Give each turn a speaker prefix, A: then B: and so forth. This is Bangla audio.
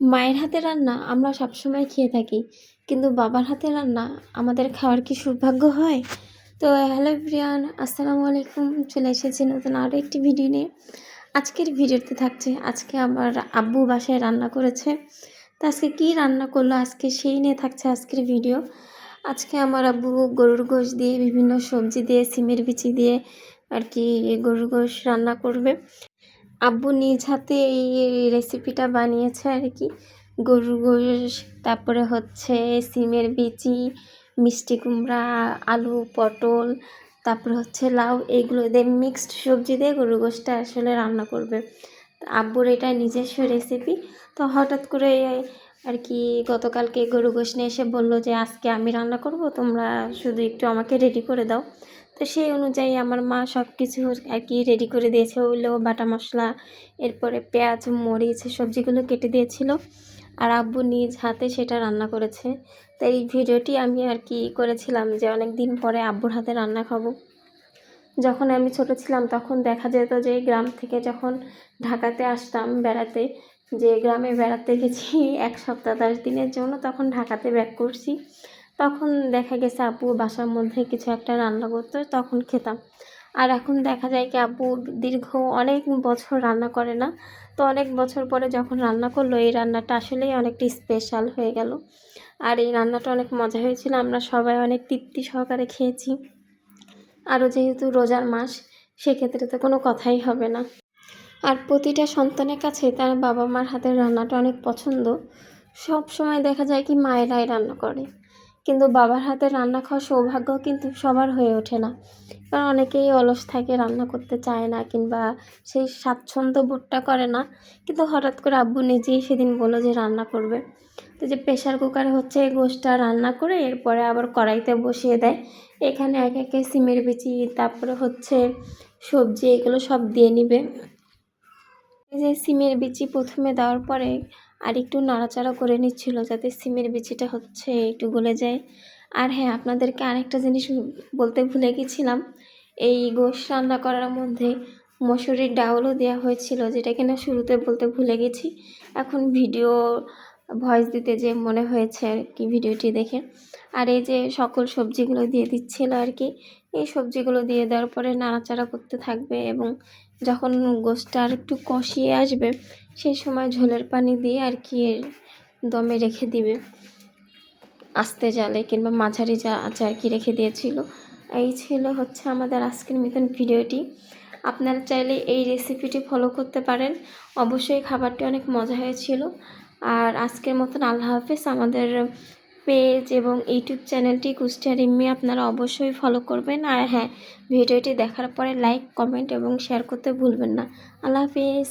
A: মায়ের হাতে রান্না আমরা সবসময় খেয়ে থাকি, কিন্তু বাবার হাতে রান্না আমাদের খাওয়ার কি সৌভাগ্য হয়? তো হ্যালো প্রিয়ান আসসালামু আলাইকুম। চলে এসেছি নতুন আরও একটি ভিডিও নিয়ে। আজকের ভিডিওতে থাকছে, আজকে আমার আব্বু বাসায় রান্না করেছে। তো আজকে কী রান্না করল? আজকে সেই নিয়ে থাকছে আজকের ভিডিও। আজকে আমার আব্বু গরুর গোশ দিয়ে বিভিন্ন সবজি দিয়ে, সিমের বিচি দিয়ে আর কি গরুর গোশ রান্না করবে। আব্বু নিজ হাতে এই রেসিপিটা বানিয়েছে আর কি। গরুর গোশ, তারপরে হচ্ছে সিমের বিচি, মিষ্টি কুমড়া, আলু, পটল, তারপরে হচ্ছে লাউ, এগুলো দিয়ে মিক্সড সবজি দিয়ে গরু গোশটা আসলে রান্না করবে। আব্বুর এটা নিজস্ব রেসিপি তো হঠাৎ করে আর কি গতকালকে গরু গোশ নিয়ে এসে বলল যে, আজকে আমি রান্না করব, তোমরা শুধু একটু আমাকে রেডি করে দাও। তো সেই অনুযায়ী আমার মা সব কিছু আর কি রেডি করে দিয়েছে। ওগুলো বাটা মশলা, এরপরে পেঁয়াজ, মরিচ সবজিগুলো কেটে দিয়েছিল। আর আব্বু নিজ হাতে সেটা রান্না করেছে। তো এই ভিডিওটি আমি আর কি করেছিলাম যে অনেক দিন পরে আব্বুর হাতে রান্না খাব। যখন আমি ছোট ছিলাম, তখন দেখা যেত যে গ্রাম থেকে যখন ঢাকাতে আসতাম বেড়াতে, যে গ্রামে বেড়াতে গেছি এক সপ্তাহ দশ দিনের জন্য, তখন ঢাকাতে ব্যাক করছি। তখন দেখা গেছে আব্বু বাসার মধ্যে কিছু একটা রান্না করতো, তখন খেতাম। আর এখন দেখা যায় কি আব্বু দীর্ঘ অনেক বছর রান্না করে না। তো অনেক বছর পরে যখন রান্না করল, এই রান্নাটা আসলেই অনেকটা স্পেশাল হয়ে গেল। আর এই রান্নাটা অনেক মজা হয়েছিল, আমরা সবাই অনেক তৃপ্তি সহকারে খেয়েছি। আরও যেহেতু রোজার মাস, সেক্ষেত্রে তো কোনো কথাই হবে না। আর প্রতিটা সন্তানের কাছে তার বাবা মার হাতের রান্নাটা অনেক পছন্দ। সব সময় দেখা যায় কি মায়েরাই রান্না করে। কিন্তু বাবার হাতে রান্না খাওয়ার সৌভাগ্য কিন্তু সবার হয়ে ওঠে না। কারণ অনেকেই অলস থাকে, রান্না করতে চায় না কিংবা সেই স্বাচ্ছন্দ্য বোধটা করে না। কিন্তু হঠাৎ করে আব্বু নিজেই সেদিন বলল যে রান্না করবে। তো যে প্রেশার কুকারে হচ্ছে গোষ্ঠটা রান্না করে এরপরে আবার কড়াইতে বসিয়ে দেয়। এখানে এক একে সিমের বিচি, তারপরে হচ্ছে সবজি, এগুলো সব দিয়ে নিবে। যে সিমের বিচি প্রথমে দেওয়ার পরে আর একটু নাড়াচাড়া করে নিচ্ছিল যাতে সিমের বিচিটা হচ্ছে একটু গলে যায়। আর হ্যাঁ আপনাদেরকে আরেকটা জিনিস বলতে ভুলে গেছিলাম। এই গোশ রান্না করার মধ্যে মসুরির ডাউলও দেওয়া হয়েছিল, যেটা কিনা শুরুতে বলতে ভুলে গেছি। এখন ভিডিও ভয়েস দিতে যে মনে হয়েছে আর কি ভিডিওটি দেখে। আর এই যে সকল সবজিগুলো দিয়ে দিচ্ছিল আর কি, এই সবজিগুলো দিয়ে দেওয়ার পরে নাড়াচাড়া করতে থাকবে এবং যখন গোশটা আর একটু কষিয়ে আসবে, সেই সময় ঝোলের পানি দিয়ে আর কি দমে রেখে দিবে। আস্তে জালে কিংবা মাঝারি যা আছে আর কি রেখে দিয়েছিল। এই ছিল হচ্ছে আমাদের আজকের মতন ভিডিওটি। আপনারা চাইলে এই রেসিপিটি ফলো করতে পারেন। অবশ্যই খাবারটি অনেক মজা হয়েছিল। আর আজকের মতন আল্লাহ হাফেজ। আমাদের পেজ এবং ইউটিউব চ্যানেলটি কুষ্টিয়া রিম্মি আপনারা অবশ্যই ফলো করবেন। আর হ্যাঁ ভিডিওটি দেখার পরে লাইক কমেন্ট এবং শেয়ার করতে ভুলবেন না। আল্লাহ হাফেজ।